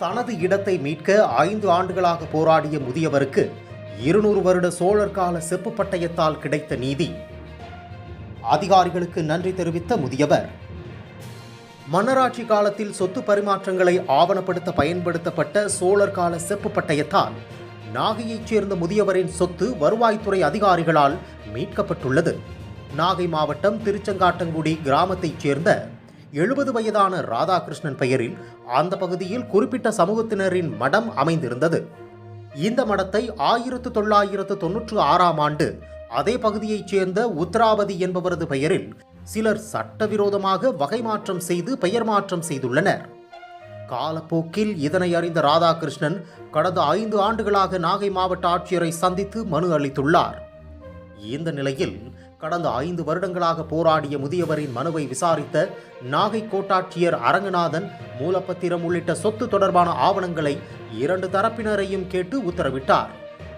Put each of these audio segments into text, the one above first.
தனது இடத்தை மீட்க ஐந்து ஆண்டுகளாக போராடிய முதியவருக்கு இருநூறு வருட சோழர் கால செப்பு பட்டயத்தால் கிடைத்த நீதி. அதிகாரிகளுக்கு நன்றி தெரிவித்த முதியவர் மன்னராட்சி காலத்தில் சொத்து பரிமாற்றங்களை ஆவணப்படுத்த பயன்படுத்தப்பட்ட சோழர் கால செப்பு பட்டயத்தால் நாகையைச் சேர்ந்த முதியவரின் சொத்து வருவாய்த்துறை அதிகாரிகளால் மீட்கப்பட்டுள்ளது. நாகை மாவட்டம் திருச்செங்காட்டங்குடி கிராமத்தைச் சேர்ந்த எழுபது வயதான ராதாகிருஷ்ணன் பெயரில் அந்த பகுதியில் குறிப்பிட்ட சமூகத்தினரின் மடம் அமைந்திருந்தது. இந்த மடத்தை ஆயிரத்து தொள்ளாயிரத்து தொன்னூற்று ஆறாம் ஆண்டு அதே பகுதியைச் சேர்ந்த உத்ராவதி என்பவரது பெயரில் சிலர் சட்டவிரோதமாக வகை மாற்றம் செய்து பெயர் மாற்றம் செய்துள்ளனர். காலப்போக்கில் இதனை அறிந்த ராதாகிருஷ்ணன் கடந்த ஐந்து ஆண்டுகளாக நாகை மாவட்ட ஆட்சியரை சந்தித்து மனு அளித்துள்ளார். இந்த நிலையில் கடந்த ஐந்து வருடங்களாக போராடிய முதியவரின் மனுவை விசாரித்த நாகை கோட்டாட்சியர் அரங்கநாதன் மூலப்பத்திரம் உள்ளிட்ட சொத்து தொடர்பான ஆவணங்களை இரண்டு தரப்பினரையும் கேட்டு உத்தரவிட்டார்.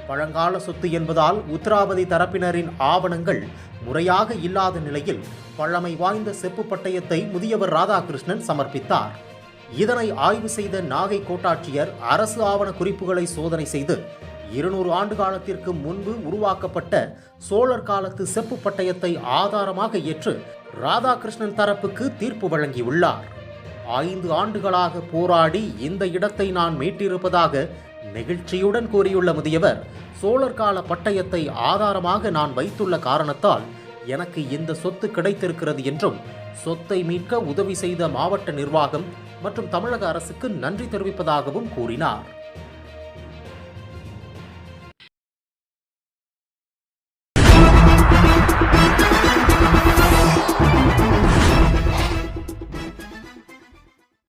பழங்கால சொத்து என்பதால் உத்தராவதி தரப்பினரின் ஆவணங்கள் முறையாக இல்லாத நிலையில் பழமை வாய்ந்த செப்பு பட்டயத்தை முதியவர் ராதாகிருஷ்ணன் சமர்ப்பித்தார். இதனை ஆய்வு செய்த நாகை கோட்டாட்சியர் அரசு ஆவண குறிப்புகளை சோதனை செய்து இருநூறு ஆண்டு காலத்திற்கு முன்பு உருவாக்கப்பட்ட சோழர் காலத்து செப்பு பட்டயத்தை ஆதாரமாக ஏற்று ராதாகிருஷ்ணன் தரப்புக்கு தீர்ப்பு வழங்கியுள்ளார். ஐந்து ஆண்டுகளாக போராடி இந்த இடத்தை நான் மீட்டிருப்பதாக நெகிழ்ச்சியுடன் கூறியுள்ள முதியவர் சோழர் கால பட்டயத்தை ஆதாரமாக நான் வைத்துள்ள காரணத்தால் எனக்கு இந்த சொத்து கிடைத்திருக்கிறது என்றும் சொத்தை மீட்க உதவி செய்த மாவட்ட நிர்வாகம் மற்றும் தமிழக அரசுக்கு நன்றி தெரிவிப்பதாகவும் கூறினார்.